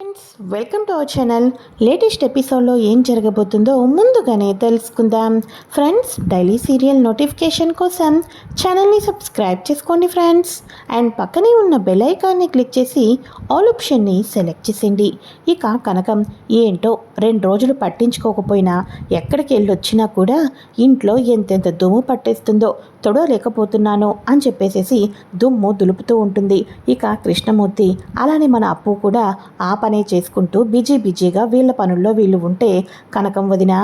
Friends welcome to our channel latest ఎపిసోడ్లో ఏం జరగబోతుందో ముందుగానే తెలుసుకుందాం. ఫ్రెండ్స్ డైలీ సీరియల్ నోటిఫికేషన్ కోసం ఛానల్ని సబ్స్క్రైబ్ చేసుకోండి ఫ్రెండ్స్ అండ్ పక్కనే ఉన్న బెల్ ఐకాన్ని క్లిక్ చేసి ఆల్ ఆప్షన్ని సెలెక్ట్ చేసేయండి. ఇక కనకం ఏంటో రెండు రోజులు పట్టించుకోకపోయినా ఎక్కడికి వెళ్ళొచ్చినా కూడా ఇంట్లో ఎంతెంత దుమ్ము పట్టేస్తుందో తొడలేకపోతున్నాను అని చెప్పేసేసి దుమ్ము దులుపుతూ ఉంటుంది. ఇక కృష్ణమూర్తి అలానే మన అప్పు కూడా ఆ పనే చేసుకుంటూ బిజీ బిజీగా వీళ్ళ పనుల్లో వీళ్ళు ఉంటే కనకం వదినా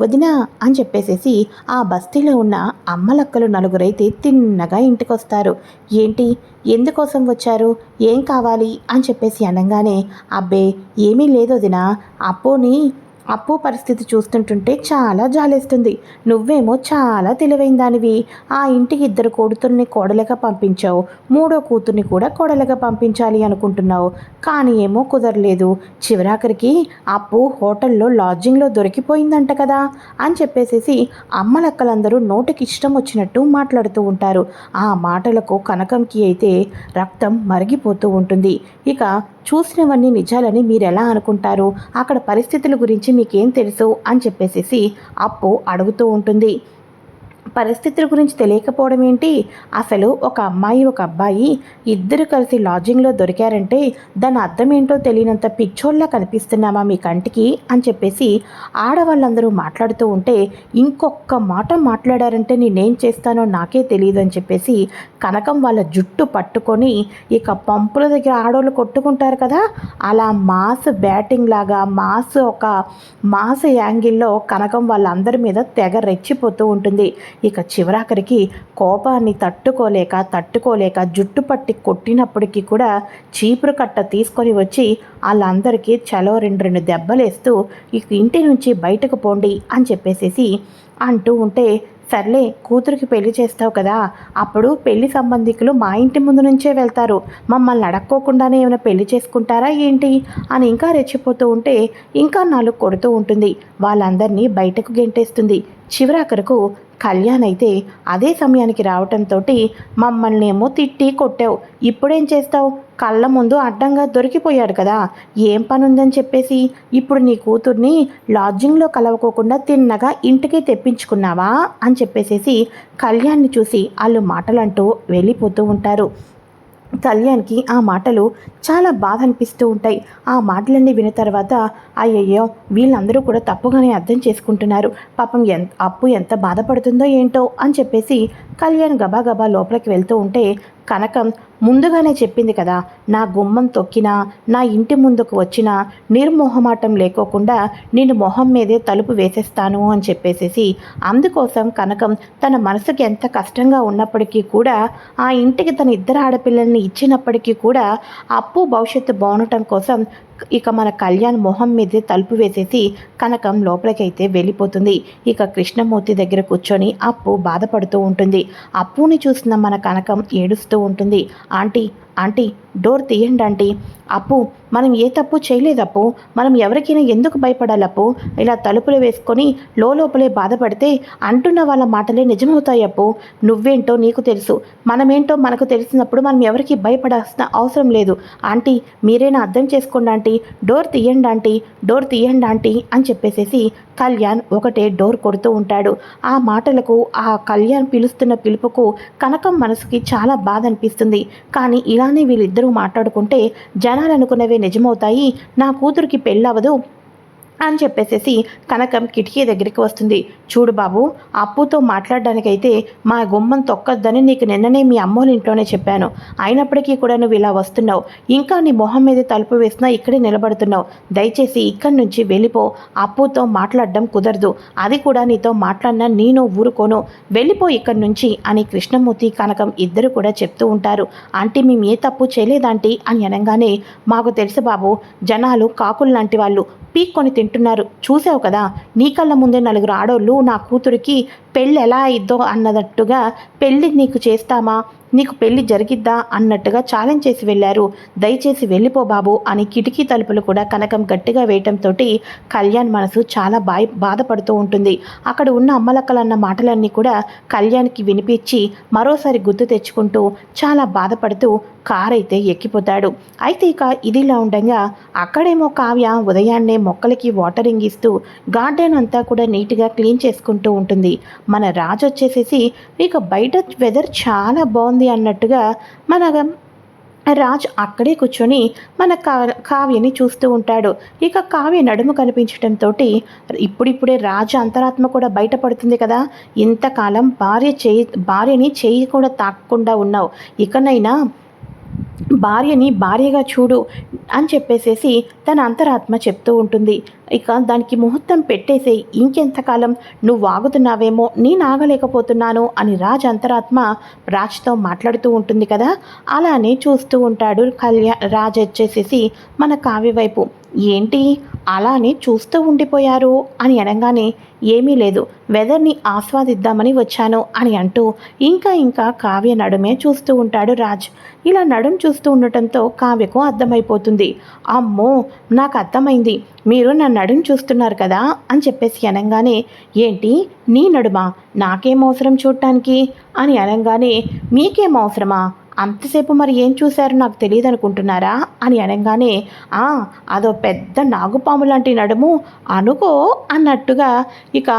వదినా అని చెప్పేసేసి ఆ బస్తీలో ఉన్న అమ్మలక్కలు నలుగురైతే తిన్నగా ఇంటికొస్తారు. ఏంటి? ఎందుకోసం వచ్చారు? ఏం కావాలి? అని చెప్పేసి అనగానే అబ్బే ఏమీ లేదు వదినా అప్పుని అప్పు పరిస్థితి చూస్తుంటుంటే చాలా జాలేస్తుంది. నువ్వేమో చాలా తెలివైన దానివి ఆ ఇంటికి ఇద్దరు కొడుతుల్ని కోడలుగా పంపించావు. మూడో కూతుర్ని కూడా కోడలుగా పంపించాలి అనుకుంటున్నావు. కానీ ఏమో కుదరలేదు. చివరాఖరికి అప్పు హోటల్లో లాడ్జింగ్లో దొరికిపోయిందంట కదా అని చెప్పేసేసి అమ్మలక్కలందరూ నోటికి ఇష్టం వచ్చినట్టు మాట్లాడుతూ ఉంటారు. ఆ మాటలకు కనకంకి అయితే రక్తం మరిగిపోతూ ఉంటుంది. ఇక చూసినవన్నీ నిజాలని మీరు ఎలా అనుకుంటారు? అక్కడ పరిస్థితుల గురించి మీకేం తెలుసు అని చెప్పేసేసి అప్పు అడుగుతూ ఉంటుంది. పరిస్థితుల గురించి తెలియకపోవడం ఏంటి? అసలు ఒక అమ్మాయి ఒక అబ్బాయి ఇద్దరు కలిసి లాడ్జింగ్లో దొరికారంటే దాని అర్థం ఏంటో తెలియనంత పిచ్చోళ్ళ కనిపిస్తున్నామా మీ కంటికి? అని చెప్పేసి ఆడవాళ్ళందరూ మాట్లాడుతూ ఉంటే ఇంకొక మాట మాట్లాడారంటే నేనేం చేస్తానో నాకే తెలియదు అని చెప్పేసి కనకం వాళ్ళ జుట్టు పట్టుకొని ఇక పంపుల దగ్గర ఆడవాళ్ళు కొట్టుకుంటారు కదా? అలా మాస్ బ్యాటింగ్ లాగా మాస్ ఒక మాస్ యాంగిల్లో కనకం వాళ్ళందరి మీద తెగ రెచ్చిపోతూ ఉంటుంది. ఇక చివరాఖరికి కోపాన్ని తట్టుకోలేక తట్టుకోలేక జుట్టు పట్టి కొట్టినప్పటికీ కూడా చీపురు కట్ట తీసుకొని వచ్చి వాళ్ళందరికీ చలో రెండు రెండు దెబ్బలేస్తూ ఇక ఇంటి నుంచి బయటకు పోండి అని చెప్పేసేసి అంటూ ఉంటే సర్లే కూతురికి పెళ్ళి చేస్తావు కదా అప్పుడు పెళ్ళి సంబంధికులు మా ఇంటి ముందు నుంచే వెళ్తారు మమ్మల్ని అడక్కోకుండానే ఏమైనా పెళ్ళి చేసుకుంటారా ఏంటి అని ఇంకా రెచ్చిపోతూ ఉంటే ఇంకా నాలుగు కొడుతూ ఉంటుంది వాళ్ళందరినీ బయటకు గెంటేస్తుంది. చివరాఖరకు కళ్యాణ్ అయితే అదే సమయానికి రావటంతో మమ్మల్ని ఏమో తిట్టి కొట్టావు. ఇప్పుడేం చేస్తావు? కళ్ళ ముందు అడ్డంగా దొరికిపోయాడు కదా. ఏం పని ఉందని చెప్పేసి ఇప్పుడు నీ కూతుర్ని లాడ్జింగ్లో కలవకోకుండా తిన్నగా ఇంటికి తెప్పించుకున్నావా? అని చెప్పేసేసి కళ్యాణ్ని చూసి వాళ్ళు మాటలంటూ వెళ్ళిపోతూ ఉంటారు. కళ్యాణ్కి ఆ మాటలు చాలా బాధ అనిపిస్తూ ఉంటాయి. ఆ మాటలన్నీ విన్న తర్వాత అయ్యయ్యో వీళ్ళందరూ కూడా తప్పుగానే అర్థం చేసుకుంటున్నారు. పాపం ఎంత అప్పు ఎంత బాధపడుతుందో ఏంటో అని చెప్పేసి కళ్యాణ్ గబాగబా లోపలికి వెళ్తూ ఉంటే కనకం ముందుగానే చెప్పింది కదా నా గుమ్మం తొక్కినా నా ఇంటి ముందుకు వచ్చినా నిర్మోహమాటం లేకోకుండా నేను మొహం మీదే తలుపు వేసేస్తాను అని చెప్పేసేసి అందుకోసం కనకం తన మనసుకి ఎంత కష్టంగా ఉన్నప్పటికీ కూడా ఆ ఇంటికి తన ఇద్దరు ఆడపిల్లల్ని ఇచ్చినప్పటికీ కూడా అప్పు భవిష్యత్తు బాగుండటం కోసం ఇక మన కళ్యాణ్ మొహం మీదే తలుపు వేసేసి కనకం లోపలికైతే వెళ్ళిపోతుంది. ఇక కృష్ణమూర్తి దగ్గర కూర్చొని అప్పు బాధపడుతూ ఉంటుంది. అప్పుని చూసిన మన కనకం ఏడుస్తూ ఉంటుంది. ఆంటీ ఆంటీ డోర్ తీయండి ఆంటీ. అప్పు మనం ఏ తప్పు చేయలేదప్పు మనం ఎవరికైనా ఎందుకు భయపడాలప్పు ఇలా తలుపులు వేసుకొని లోపలే బాధపడితే అంటున్న వాళ్ళ మాటలే నిజమవుతాయి అప్పు. నువ్వేంటో నీకు తెలుసు. మనమేంటో మనకు తెలిసినప్పుడు మనం ఎవరికి భయపడాల్సిన అవసరం లేదు. ఆంటీ మీరైనా అర్థం చేసుకోండి ఆంటీ. డోర్ తీయండి ఆంటీ. డోర్ తీయండి ఆంటీ అని చెప్పేసేసి కళ్యాణ్ ఒకటే డోర్ కొడుతూ ఉంటాడు. ఆ మాటలకు ఆ కళ్యాణ్ పిలుస్తున్న పిలుపుకు కనకం మనసుకి చాలా బాధ అనిపిస్తుంది కానీ ఇలానే వీళ్ళిద్దరూ మాట్లాడుకుంటే జనాలు అనుకున్నవే నిజమవుతాయి. నా కూతురికి పెళ్ళవదు. అని చెప్పేసేసి కనకం కిటికీ దగ్గరికి వస్తుంది. చూడు బాబు అప్పుతో మాట్లాడడానికైతే మా గుమ్మం తొక్కద్దని నీకు నిన్ననే మీ అమ్మోళ్ళ ఇంట్లోనే చెప్పాను. అయినప్పటికీ కూడా నువ్వు ఇలా వస్తున్నావు. ఇంకా నీ మొహం మీద తలుపు వేసినా ఇక్కడే నిలబడుతున్నావు. దయచేసి ఇక్కడి నుంచి వెళ్ళిపో. అప్పుతో మాట్లాడడం కుదరదు. అది కూడా నీతో మాట్లాడినా నేను ఊరుకోను. వెళ్ళిపో ఇక్కడి నుంచి అని కృష్ణమూర్తి కనకం ఇద్దరు కూడా చెప్తూ ఉంటారు. అంటే మేము ఏ తప్పు చేయలేదంటే? అని అనగానే మాకు తెలుసు బాబు జనాలు కాకులు లాంటి వాళ్ళు. పీక్కొని వింటున్నారు. చూసావు కదా నీ కళ్ళ ముందే నలుగురు ఆడోళ్ళు నా కూతురికి పెళ్ళి ఎలా అయిద్దో అన్నదట్టుగా పెళ్ళి నీకు చేస్తామా? నీకు పెళ్ళి జరిగిద్దా అన్నట్టుగా ఛాలెంజ్ చేసి వెళ్ళారు. దయచేసి వెళ్ళిపో బాబు అని కిటికీ తలుపులు కూడా కనకం గట్టిగా వేయటంతో కళ్యాణ్ మనసు చాలా బాయ్ బాధపడుతూ ఉంటుంది. అక్కడ ఉన్న అమ్మలక్కలన్న మాటలన్నీ కూడా కళ్యాణ్కి వినిపించి మరోసారి గుర్తు తెచ్చుకుంటూ చాలా బాధపడుతూ కార్ అయితే ఎక్కిపోతాడు. అయితే ఇక ఇదిలా ఉండగా అక్కడేమో కావ్య ఉదయాన్నే మొక్కలకి వాటరింగ్ ఇస్తూ గార్డెన్ అంతా కూడా నీట్గా క్లీన్ చేసుకుంటూ ఉంటుంది. మన రాజు వచ్చేసేసి ఇక బయట వెదర్ చాలా బాగుంది అన్నట్టుగా మన రాజ్ అక్కడే కూర్చొని మన కా కావ్యని చూస్తూ ఉంటాడు. ఇక కావ్య నడుము కనిపించడంతో ఇప్పుడిప్పుడే రాజు అంతరాత్మ కూడా బయటపడుతుంది కదా. ఇంతకాలం భార్య చేయి భార్యని చేయి కూడా తాకకుండా ఉన్నావు. ఇకనైనా భార్యని భార్యగా చూడు అని చెప్పేసేసి తన అంతరాత్మ చెప్తూ ఉంటుంది. ఇక దానికి ముహూర్తం పెట్టేసే ఇంకెంతకాలం నువ్వు ఆగుతున్నావేమో నేను ఆగలేకపోతున్నాను అని రాజ్ అంతరాత్మ రాజ్తో మాట్లాడుతూ ఉంటుంది కదా. అలానే చూస్తూ ఉంటాడు కళ్యాణ్ రాజ్ వచ్చేసేసి మన కావ్య వైపు. ఏంటి? అలానే చూస్తూ ఉండిపోయారు అని అనగానే ఏమీ లేదు. వెదర్ని ఆస్వాదిద్దామని వచ్చాను అని అంటూ ఇంకా ఇంకా కావ్య నడుమే చూస్తూ ఉంటాడు రాజ్. ఇలా నడుం చూస్తూ ఉండటంతో కావ్యకు అర్థమైపోతుంది. అమ్మో నాకు అర్థమైంది. మీరు నా నడుం చూస్తున్నారు కదా అని చెప్పేసి అనగానే ఏంటి? నీ నడుమా? నాకేం అవసరం చూడటానికి అని అనగానే మీకేం అవసరమా? అంతసేపు మరి ఏం చూశారు? నాకు తెలియదు అనుకుంటున్నారా అని అనగానే ఆ అదో పెద్ద నాగుపాము లాంటి నడుము అనుకో అన్నట్టుగా ఇక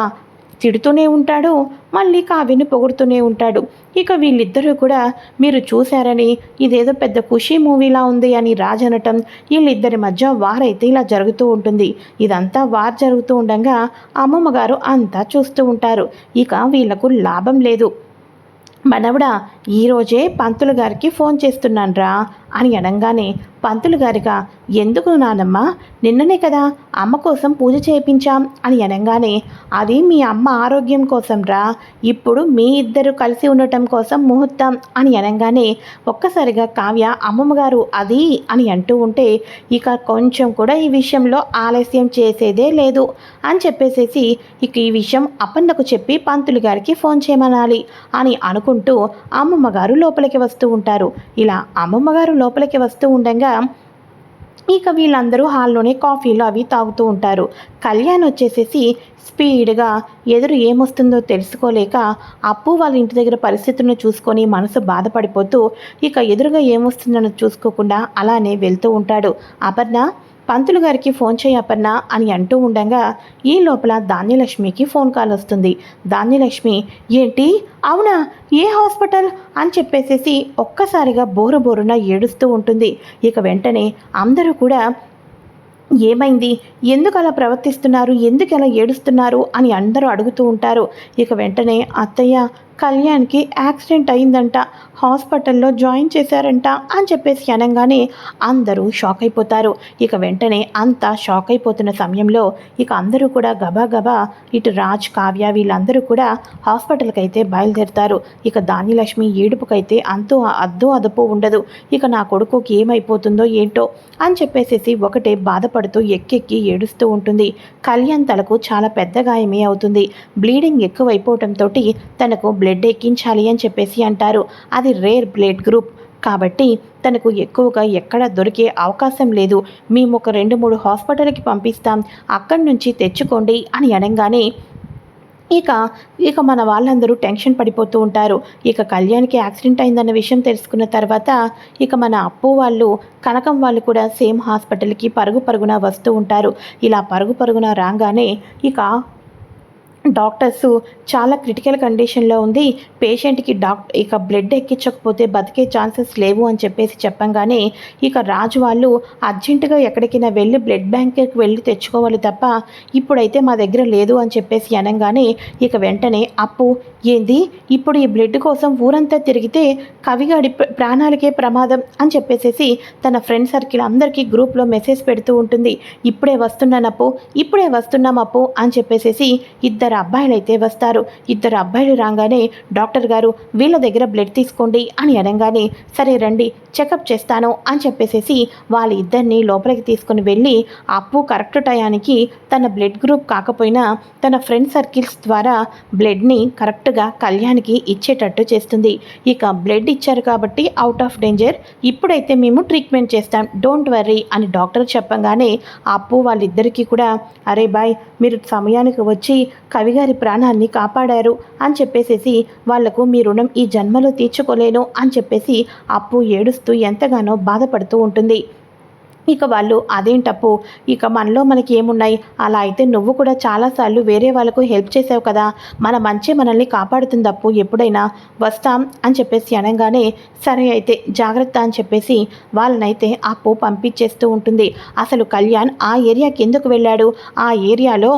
తిడుతూనే ఉంటాడు మళ్ళీ కావ్యని పొగుడుతూనే ఉంటాడు. ఇక వీళ్ళిద్దరూ కూడా మీరు చూశారని ఇదేదో పెద్ద ఖుషీ మూవీలా ఉంది అని రాజ్ అనటం వీళ్ళిద్దరి మధ్య వారైతే ఇలా జరుగుతూ ఉంటుంది. ఇదంతా వార్ జరుగుతూ ఉండగా అమ్మమ్మ గారు అంతా చూస్తూ ఉంటారు. ఇక వీళ్ళకు లాభం లేదు. మనవడా ఈరోజే పంతులు గారికి ఫోన్ చేస్తున్నాను రా అని అనగానే పంతులు గారిగా ఎందుకు నానమ్మ? నిన్ననే కదా అమ్మ కోసం పూజ చేయించాం అని అనగానే అది మీ అమ్మ ఆరోగ్యం కోసం రా. ఇప్పుడు మీ ఇద్దరు కలిసి ఉండటం కోసం ముహూర్తం అని అనగానే ఒక్కసారిగా కావ్య అమ్మమ్మగారు అది అని అంటూ ఉంటే ఇక కొంచెం కూడా ఈ విషయంలో ఆలస్యం చేసేదే లేదు అని చెప్పేసేసి ఇక ఈ విషయం అప్పన్నకు చెప్పి పంతులు గారికి ఫోన్ చేయమనాలి అని అనుకుంటూ అమ్మమ్మగారు లోపలికి వస్తూ ఉంటారు. ఇలా అమ్మమ్మగారు లోపలికి వస్తూ ఉండగా ఇక వీళ్ళందరూ హాల్లోనే కాఫీలు అవి తాగుతూ ఉంటారు. కళ్యాణ్ వచ్చేసేసి స్పీడ్గా ఎదురు ఏమొస్తుందో తెలుసుకోలేక అప్పు వాళ్ళ ఇంటి దగ్గర పరిస్థితులను చూసుకొని మనసు బాధపడిపోతూ ఇక ఎదురుగా ఏమొస్తుందో చూసుకోకుండా అలానే వెళ్తూ ఉంటాడు. అపర్ణ పంతులు గారికి ఫోన్ చేయపన్న అని అంటూ ఉండగా ఈ లోపల ధాన్యలక్ష్మికి ఫోన్ కాల్ వస్తుంది. ధాన్యలక్ష్మి ఏంటి? అవునా? ఏ హాస్పిటల్? అని చెప్పేసేసి ఒక్కసారిగా బోరు బోరున ఏడుస్తూ ఉంటుంది. ఇక వెంటనే అందరూ కూడా ఏమైంది? ఎందుకు అలా ప్రవర్తిస్తున్నారు? ఎందుకు అలా ఏడుస్తున్నారు? అని అందరూ అడుగుతూ ఉంటారు. ఇక వెంటనే అత్తయ్య కళ్యాణ్కి యాక్సిడెంట్ అయిందంట. హాస్పిటల్లో జాయిన్ చేశారంట అని చెప్పేసి అనగానే అందరూ షాక్ అయిపోతారు. ఇక వెంటనే అంతా షాక్ అయిపోతున్న సమయంలో ఇక అందరూ కూడా గబాగబా ఇటు రాజ్ కావ్య వీళ్ళందరూ కూడా హాస్పిటల్కి అయితే బయలుదేరుతారు. ఇక దానిలక్ష్మి ఏడుపుకైతే అంతూ అద్దు అదుపు ఉండదు. ఇక నా కొడుకుకి ఏమైపోతుందో ఏంటో అని చెప్పేసేసి ఒకటే బాధపడుతూ ఎక్కెక్కి ఏడుస్తూ ఉంటుంది. కళ్యాణ్ తలకు చాలా పెద్ద గాయమే అవుతుంది. బ్లీడింగ్ ఎక్కువైపోవటంతో తనకు బ్లడ్ ఎక్కించాలి అని చెప్పేసి అంటారు. అది రేర్ బ్లడ్ గ్రూప్. కాబట్టి తనకు ఎక్కువగా ఎక్కడ దొరికే అవకాశం లేదు. మేము ఒక రెండు మూడు హాస్పిటల్కి పంపిస్తాం. అక్కడి నుంచి తెచ్చుకోండి అని అనగానే ఇక ఇక మన వాళ్ళందరూ టెన్షన్ పడిపోతూ ఉంటారు. ఇక కళ్యాణ్కి యాక్సిడెంట్ అయిందన్న విషయం తెలుసుకున్న తర్వాత ఇక మన అప్పు వాళ్ళు కనకం వాళ్ళు కూడా సేమ్ హాస్పిటల్కి పరుగు పరుగున వస్తూ ఉంటారు. ఇలా పరుగు పరుగున రాగానే ఇక డాక్టర్స్ చాలా క్రిటికల్ కండిషన్లో ఉంది. పేషెంట్కి డాక్ ఇక బ్లడ్ ఎక్కించకపోతే బతికే ఛాన్సెస్ లేవు అని చెప్పేసి చెప్పంగానే ఇక రాజు వాళ్ళు అర్జెంటుగా ఎక్కడికైనా వెళ్ళి బ్లడ్ బ్యాంక్కి వెళ్ళి తెచ్చుకోవాలి తప్ప ఇప్పుడైతే మా దగ్గర లేదు అని చెప్పేసి అనగానే ఇక వెంటనే అప్పు ఏంది? ఇప్పుడు ఈ బ్లడ్ కోసం ఊరంతా తిరిగితే కవిగాడి ప్రాణాలకే ప్రమాదం అని చెప్పేసేసి తన ఫ్రెండ్ సర్కిల్ అందరికీ గ్రూప్లో మెసేజ్ పెడుతూ ఉంటుంది. ఇప్పుడే వస్తున్నానప్పు ఇప్పుడే వస్తున్నాం అప్పు అని చెప్పేసేసి ఇద్దరు ఇద్దరు అబ్బాయిలు అయితే వస్తారు. ఇద్దరు అబ్బాయిలు రాగానే డాక్టర్ గారు వీళ్ళ దగ్గర బ్లడ్ తీసుకోండి అని అనగానే సరే రండి చెకప్ చేస్తాను అని చెప్పేసేసి వాళ్ళ ఇద్దరిని లోపలికి తీసుకుని వెళ్ళి అప్పు కరెక్ట్ టయానికి తన బ్లడ్ గ్రూప్ కాకపోయినా తన ఫ్రెండ్ సర్కిల్స్ ద్వారా బ్లడ్ని కరెక్ట్గా కళ్యాణ్కి ఇచ్చేటట్టు చేస్తుంది. ఇక బ్లడ్ ఇచ్చారు కాబట్టి అవుట్ ఆఫ్ డేంజర్. ఇప్పుడైతే మేము ట్రీట్మెంట్ చేస్తాం డోంట్ వర్రీ అని డాక్టర్ చెప్పగానే అప్పు వాళ్ళిద్దరికీ కూడా అరే బాయ్ మీరు సమయానికి వచ్చి కవిగారి ప్రాణాన్ని కాపాడారు అని చెప్పేసేసి వాళ్ళకు మీ రుణం ఈ జన్మలో తీర్చుకోలేను అని చెప్పేసి అప్పు ఏడుస్తూ ఎంతగానో బాధపడుతూ ఉంటుంది. ఇక వాళ్ళు అదేంటప్పు ఇక మనలో మనకి ఏమున్నాయి? అలా అయితే నువ్వు కూడా చాలాసార్లు వేరే వాళ్ళకు హెల్ప్ చేసావు కదా! మన మంచి మనల్ని కాపాడుతుందప్పు ఎప్పుడైనా. వస్తాం అని చెప్పేసి అనగానే సరే అయితే జాగ్రత్త అని చెప్పేసి వాళ్ళనైతే అప్పు పంపించేస్తూ ఉంటుంది. అసలు కళ్యాణ్ ఆ ఏరియాకి ఎందుకు వెళ్ళాడు? ఆ ఏరియాలో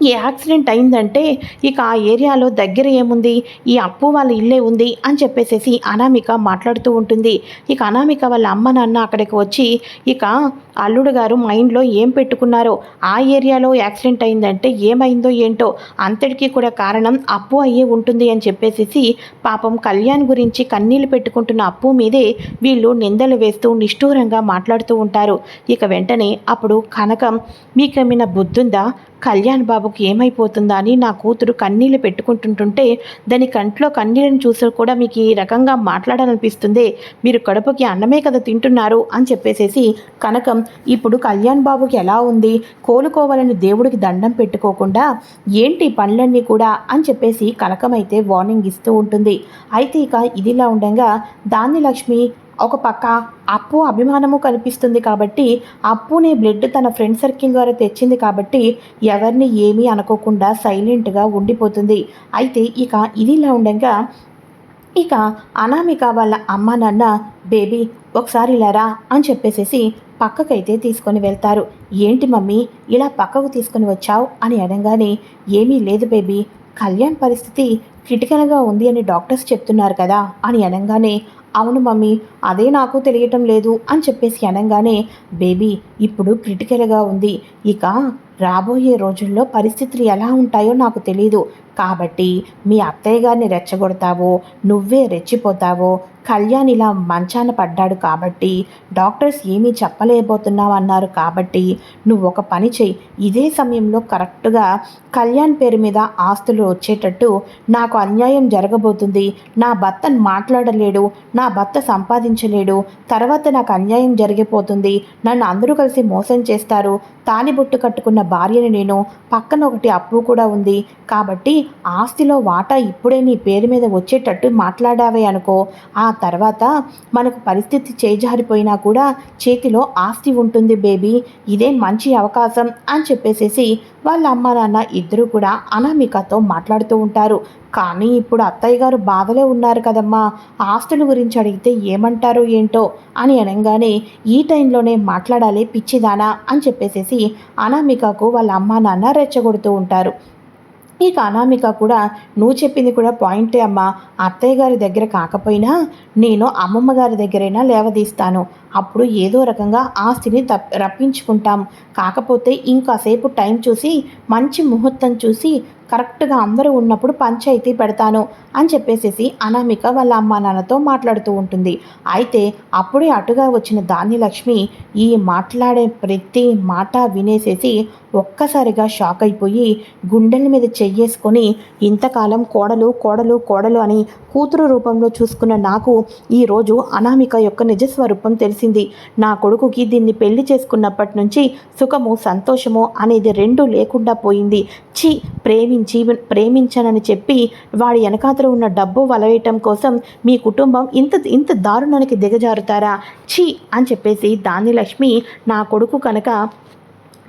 ఈ యాక్సిడెంట్ అయిందంటే ఇక ఆ ఏరియాలో దగ్గర ఏముంది? ఈ అప్పు వాళ్ళ ఇల్లే ఉంది అని చెప్పేసేసి అనామిక మాట్లాడుతూ ఉంటుంది. ఇక అనామిక వాళ్ళ అమ్మ నాన్న అక్కడికి వచ్చి ఇక అల్లుడు గారు మైండ్లో ఏం పెట్టుకున్నారో? ఆ ఏరియాలో యాక్సిడెంట్ అయిందంటే ఏమైందో ఏంటో? అంతటికీ కూడా కారణం అప్పు అయ్యే ఉంటుంది అని చెప్పేసేసి పాపం కళ్యాణ్ గురించి కన్నీళ్ళు పెట్టుకుంటున్న అప్పు మీదే వీళ్ళు నిందలు వేస్తూ నిష్ఠూరంగా మాట్లాడుతూ ఉంటారు. ఇక వెంటనే అప్పుడు కనకం మీకేమైనా బుద్ధుందా? కళ్యాణ్ బాబుకి ఏమైపోతుందా అని నా కూతురు కన్నీళ్ళు పెట్టుకుంటుంటుంటే దాని కంట్లో కన్నీళ్ళని చూసి కూడా మీకు ఈ రకంగా మాట్లాడాలనిపిస్తుంది. మీరు కడుపుకి అన్నమే కదా తింటున్నారు అని చెప్పేసేసి కనకం ఇప్పుడు కళ్యాణ్ బాబుకి ఎలా ఉంది? కోలుకోవాలని దేవుడికి దండం పెట్టుకోకుండా ఏంటి పనులన్నీ కూడా? అని చెప్పేసి కనకం అయితే వార్నింగ్ ఇస్తూ ఉంటుంది. అయితే ఇక ఇదిలా ఉండగా దాని లక్ష్మి ఒక పక్క అప్పు అభిమానము కనిపిస్తుంది కాబట్టి అప్పునే బ్లడ్ తన ఫ్రెండ్ సర్కిల్ ద్వారా తెచ్చింది కాబట్టి ఎవరిని ఏమీ అనుకోకుండా సైలెంట్గా ఉండిపోతుంది. అయితే ఇక ఇదిలా ఉండగా ఇక అనామిక వాళ్ళ అమ్మ నాన్న బేబీ ఒకసారి ఇలా రా అని చెప్పేసేసి పక్కకైతే తీసుకొని వెళ్తారు. ఏంటి మమ్మీ ఇలా పక్కకు తీసుకొని వచ్చావు? అని అడగానే ఏమీ లేదు బేబీ కళ్యాణ్ పరిస్థితి క్రిటికల్గా ఉంది అని డాక్టర్స్ చెప్తున్నారు కదా అని అనగానే అవును మమ్మీ అదే నాకు తెలియటం లేదు అని చెప్పేసి అనగానే బేబీ ఇప్పుడు క్రిటికల్గా ఉంది. ఇక రాబోయే రోజుల్లో పరిస్థితులు ఎలా ఉంటాయో నాకు తెలీదు. కాబట్టి మీ అత్తయ్య గారిని రెచ్చగొడతావో నువ్వే రెచ్చిపోతావో కళ్యాణ్ ఇలా మంచాన పడ్డాడు కాబట్టి డాక్టర్స్ ఏమీ చెప్పలేకపోతున్నావు అన్నారు కాబట్టి నువ్వు ఒక పని చెయ్యి. ఇదే సమయంలో కరెక్ట్గా కళ్యాణ్ పేరు మీద ఆస్తులు వచ్చేటట్టు నాకు అన్యాయం జరగబోతుంది. నా భర్త మాట్లాడలేడు నా భర్త సంపాదించలేడు తర్వాత నాకు అన్యాయం జరిగిపోతుంది. నన్ను అందరూ కలిసి మోసం చేస్తారు. తాలిబొట్టు కట్టుకున్న భార్యని నేను పక్కన ఒకటి అప్పు కూడా ఉంది. కాబట్టి ఆస్తిలో వాటా ఇప్పుడే నీ పేరు మీద వచ్చేటట్టు మాట్లాడావే అనుకో. ఆ తర్వాత మనకు పరిస్థితి చేజారిపోయినా కూడా చేతిలో ఆస్తి ఉంటుంది బేబీ. ఇదే మంచి అవకాశం అని చెప్పేసేసి వాళ్ళ అమ్మ నాన్న ఇద్దరూ కూడా అనామికతో మాట్లాడుతూ ఉంటారు. కానీ ఇప్పుడు అత్తయ్య గారు బాధలో ఉన్నారు కదమ్మా. ఆస్తుల గురించి అడిగితే ఏమంటారో ఏంటో అని అనగానే ఈ టైంలోనే మాట్లాడాలి పిచ్చిదానా అని చెప్పేసేసి అనామికకు వాళ్ళ అమ్మా నాన్న రెచ్చగొడుతూ ఉంటారు. ఇక అనామిక కూడా నువ్వు చెప్పింది కూడా పాయింటే అమ్మా. అత్తయ్య గారి దగ్గర కాకపోయినా నేను అమ్మమ్మ గారి దగ్గరైనా లేవదీస్తాను. అప్పుడు ఏదో రకంగా ఆస్తిని తప్ రప్పించుకుంటాం. కాకపోతే ఇంకాసేపు టైం చూసి మంచి ముహూర్తం చూసి కరెక్ట్గా అందరూ ఉన్నప్పుడు పంచాయతీ పెడతాను అని చెప్పేసేసి అనామిక వాళ్ళ అమ్మా నాన్నతో మాట్లాడుతూ ఉంటుంది. అయితే అప్పుడే అటుగా వచ్చిన ధాన్యలక్ష్మి ఈ మాట్లాడే ప్రతి మాట వినేసేసి ఒక్కసారిగా షాక్ అయిపోయి గుండెల మీద చెయ్యేసుకొని ఇంతకాలం కోడలు కోడలు కోడలు అని కూతురు రూపంలో చూసుకున్న నాకు ఈరోజు అనామిక యొక్క నిజస్వరూపం తెలిసింది. నా కొడుకుకి దీన్ని పెళ్ళి చేసుకున్నప్పటి నుంచి సుఖము సంతోషము అనేది రెండు లేకుండా పోయింది. చి ప్రేమించి ప్రేమించానని చెప్పి వాడి వెనకాతలో ఉన్న డబ్బు వలవేయటం కోసం మీ కుటుంబం ఇంత ఇంత దారుణానికి దిగజారుతారా? ఛీ అని చెప్పేసి దాని లక్ష్మి నా కొడుకు కనుక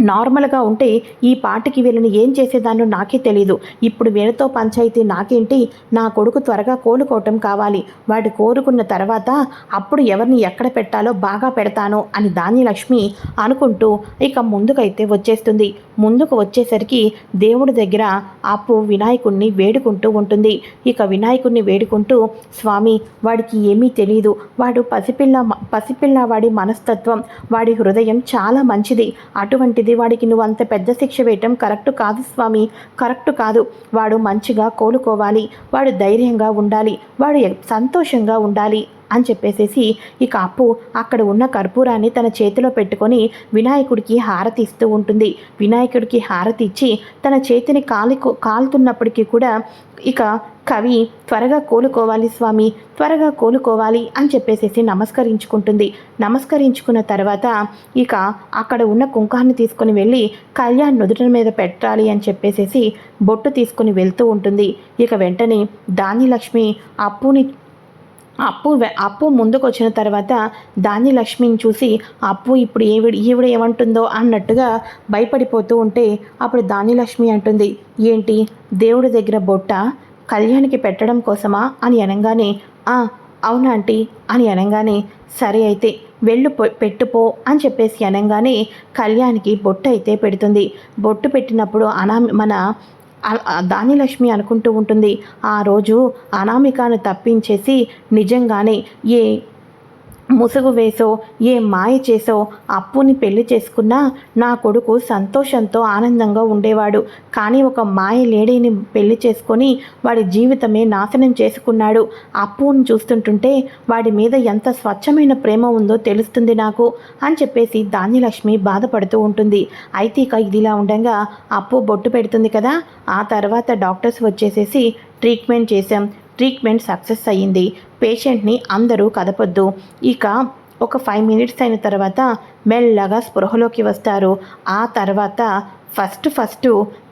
నార్మల్గా ఉంటే ఈ పాటకి వీళ్ళని ఏం చేసేదాన్ని నాకే తెలియదు ఇప్పుడు వీళ్ళతో పంచాయితీ నాకేంటి? నా కొడుకు త్వరగా కోలుకోవటం కావాలి. వాడు కోరుకున్న తర్వాత అప్పుడు ఎవరిని ఎక్కడ పెట్టాలో బాగా పెడతాను అని ధాన్యలక్ష్మి అనుకుంటూ ఇక ముందుకైతే వచ్చేస్తుంది. ముందుకు వచ్చేసరికి దేవుడి దగ్గర అప్పు వినాయకుణ్ణి వేడుకుంటూ ఉంటుంది. ఇక వినాయకుణ్ణి వేడుకుంటూ స్వామి వాడికి ఏమీ తెలియదు వాడు పసిపిల్ల పసిపిల్ల వాడి మనస్తత్వం వాడి హృదయం చాలా మంచిది. అటువంటిది అలాంటిది వాడికి నువ్వు అంత పెద్ద శిక్ష వేయటం కరెక్ట్ కాదు స్వామి కరెక్ట్ కాదు. వాడు మంచిగా కోలుకోవాలి. వాడు ధైర్యంగా ఉండాలి. వాడు సంతోషంగా ఉండాలి. అని చెప్పేసేసి ఇక అప్పు అక్కడ ఉన్న కర్పూరాన్ని తన చేతిలో పెట్టుకొని వినాయకుడికి హారతి ఇస్తూ ఉంటుంది. వినాయకుడికి హారతి ఇచ్చి తన చేతిని కాలి కాలుతున్నప్పటికీ కూడా ఇక కవి త్వరగా కోలుకోవాలి స్వామి త్వరగా కోలుకోవాలి అని చెప్పేసేసి నమస్కరించుకుంటుంది. నమస్కరించుకున్న తర్వాత ఇక అక్కడ ఉన్న కుంకాన్ని తీసుకొని వెళ్ళి కళ్యాణ్ నుదుట మీద పెట్టాలి అని చెప్పేసేసి బొట్టు తీసుకొని వెళ్తూ ఉంటుంది. ఇక వెంటనే దానిలక్ష్మి అప్పుని అప్పు అప్పు ముందుకు వచ్చిన తర్వాత దాన్ని లక్ష్మిని చూసి అప్పు ఇప్పుడు ఈవిడ ఈవిడ ఏమంటుందో అన్నట్టుగా భయపడిపోతూ ఉంటే అప్పుడు దాని లక్ష్మి అంటుంది ఏంటి దేవుడి దగ్గర బొట్ట కళ్యాణికి పెట్టడం కోసమా? అని అనగానే "ఆ, అవునా ఆంటీ అని అనగానే సరే అయితే వెళ్ళు పెట్టుపో అని చెప్పేసి అనగానే కళ్యాణ్కి బొట్టు అయితే పెడుతుంది. బొట్టు పెట్టినప్పుడు అనా మన దానిలక్ష్మి అనుకుంటూ ఉంటుంది. ఆ రోజు అనామికాను తప్పించేసి నిజంగానే ఏ ముసుగు వేసో ఏ మాయ చేసో అప్పుని పెళ్ళి చేసుకున్నా నా కొడుకు సంతోషంతో ఆనందంగా ఉండేవాడు. కానీ ఒక మాయ లేడీని పెళ్ళి చేసుకొని వాడి జీవితమే నాశనం చేసుకున్నాడు. అప్పుని చూస్తుంటుంటే వాడి మీద ఎంత స్వచ్ఛమైన ప్రేమ ఉందో తెలుస్తుంది నాకు అని చెప్పేసి ధాన్యలక్ష్మి బాధపడుతూ ఉంటుంది. అయితే ఇక ఇదిలా ఉండగా అప్పు బొట్టు పెడుతుంది కదా ఆ తర్వాత డాక్టర్స్ వచ్చేసేసి ట్రీట్మెంట్ చేశాం. ట్రీట్మెంట్ సక్సెస్ అయ్యింది. పేషెంట్ని అందరూ కదపొద్దు. ఇక ఒక ఫైవ్ మినిట్స్ అయిన తర్వాత మెల్లగా స్పృహలోకి వస్తారు. ఆ తర్వాత ఫస్ట్ ఫస్ట్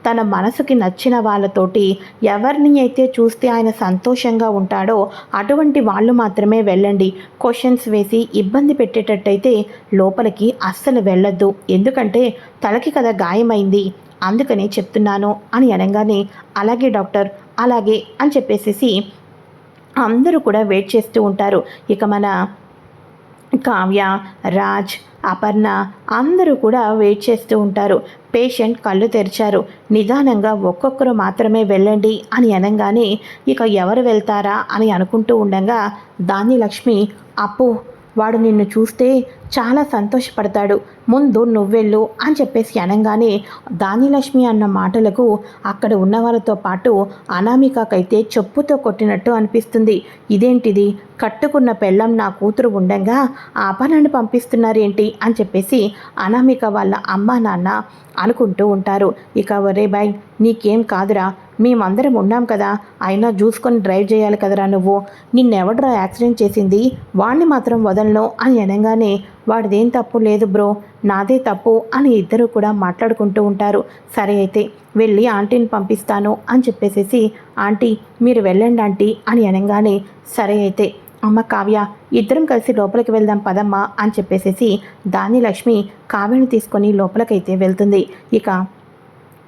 తన మనసుకి నచ్చిన వాళ్ళతోటి ఎవరిని అయితే చూస్తే ఆయన సంతోషంగా ఉంటాడో అటువంటి వాళ్ళు మాత్రమే వెళ్ళండి. క్వశ్చన్స్ వేసి ఇబ్బంది పెట్టేటట్టయితే లోపలికి అస్సలు వెళ్ళొద్దు. ఎందుకంటే తలకి కదా గాయమైంది. అందుకనే చెప్తున్నాను అని అనగానే అలాగే డాక్టర్ అలాగే అని చెప్పేసేసి అందరూ కూడా వెయిట్ చేస్తూ ఉంటారు. ఇక మన కావ్య రాజ్ అపర్ణ అందరూ కూడా వెయిట్ చేస్తూ ఉంటారు. పేషెంట్ కళ్ళు తెరిచారు. నిదానంగా ఒక్కొక్కరు మాత్రమే వెళ్ళండి అని అనగానే ఇక ఎవరు వెళ్తారా అని అనుకుంటూ ఉండగా దాని లక్ష్మి అప్పు వాడు నిన్ను చూస్తే చాలా సంతోషపడతాడు. ముందు నువ్వెళ్ళు అని చెప్పేసి అనగానే దానిలక్ష్మి అన్న మాటలకు అక్కడ ఉన్న వాళ్ళతో పాటు అనామికకైతే చెప్పుతో కొట్టినట్టు అనిపిస్తుంది. ఇదేంటిది? కట్టుకున్న పెళ్ళం నా కూతురు ఉండంగా ఆ అపనని పంపిస్తున్నారేంటి? అని చెప్పేసి అనామిక వాళ్ళ అమ్మ నాన్న అనుకుంటూ ఉంటారు. ఇక ఒరే బాయ్ నీకేం కాదురా. మేమందరం ఉన్నాం కదా. అయినా చూసుకొని డ్రైవ్ చేయాలి కదరా నువ్వు. నిన్నెవడరా యాక్సిడెంట్ చేసింది? వాణ్ణి మాత్రం వదలను అని అనగానే వాడిదేం తప్పు లేదు బ్రో. నాదే తప్పు అని ఇద్దరు కూడా మాట్లాడుకుంటూ ఉంటారు. సరే అయితే వెళ్ళి ఆంటీని పంపిస్తాను అని చెప్పేసేసి ఆంటీ మీరు వెళ్ళండి ఆంటీ అని అనగానే సరే అయితే. అమ్మ కావ్య ఇద్దరం కలిసి లోపలికి వెళ్దాం పదమ్మా అని చెప్పేసేసి దాని లక్ష్మి కావ్యని తీసుకొని లోపలికైతే వెళ్తుంది. ఇక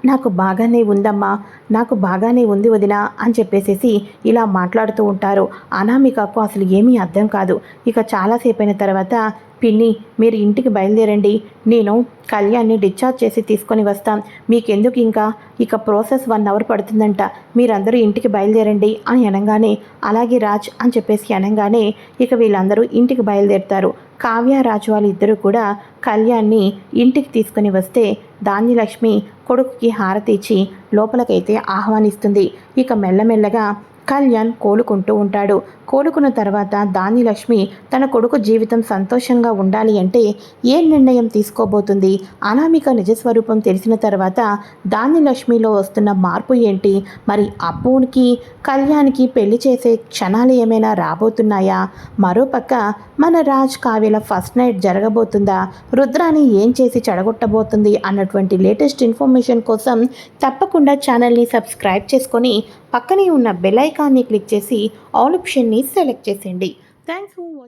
నాకు బాగానే ఉందమ్మా. నాకు బాగానే ఉంది వదిన అని చెప్పేసేసి ఇలా మాట్లాడుతూ ఉంటారు. అనామికకు అసలు ఏమీ అర్థం కాదు. ఇక చాలాసేపు అయిన తర్వాత పిన్ని మీరు ఇంటికి బయలుదేరండి. నేను కళ్యాణ్ని డిశ్చార్జ్ చేసి తీసుకొని వస్తాం. మీకెందుకు ఇంకా? ఇక ప్రాసెస్ వన్ అవర్ పడుతుందంట. మీరందరూ ఇంటికి బయలుదేరండి అని అనగానే అలాగే రాజ్ అని చెప్పేసి అనగానే ఇక వీళ్ళందరూ ఇంటికి బయలుదేరుతారు. కావ్య రాజు వాళ్ళిద్దరూ కూడా కళ్యాణ్ని ఇంటికి తీసుకుని వస్తే ధాన్యలక్ష్మి కొడుకుకి హారతి ఇచ్చి లోపలికైతే ఆహ్వానిస్తుంది. ఇక మెల్లమెల్లగా కళ్యాణ్ కోలుకుంటూ ఉంటాడు. కోలుకున్న తర్వాత దానిలక్ష్మి తన కొడుకు జీవితం సంతోషంగా ఉండాలి అంటే ఏ నిర్ణయం తీసుకోబోతుంది? అనామిక నిజస్వరూపం తెలిసిన తర్వాత దానిలక్ష్మిలో వస్తున్న మార్పు ఏంటి? మరి అప్పుకి కళ్యాణ్కి పెళ్ళి చేసే క్షణాలు ఏమైనా రాబోతున్నాయా? మరోపక్క మన రాజ్ కావ్యల ఫస్ట్ నైట్ జరగబోతుందా? రుద్రాని ఏం చేసి చెడగొట్టబోతుంది అన్నటువంటి లేటెస్ట్ ఇన్ఫర్మేషన్ కోసం తప్పకుండా ఛానల్ని సబ్స్క్రైబ్ చేసుకొని పక్కనే ఉన్న బెల్ ఐకాన్ని క్లిక్ చేసి ఆల్ ఆప్షన్ని సెలెక్ట్ చేసేయండి. Thanks for watching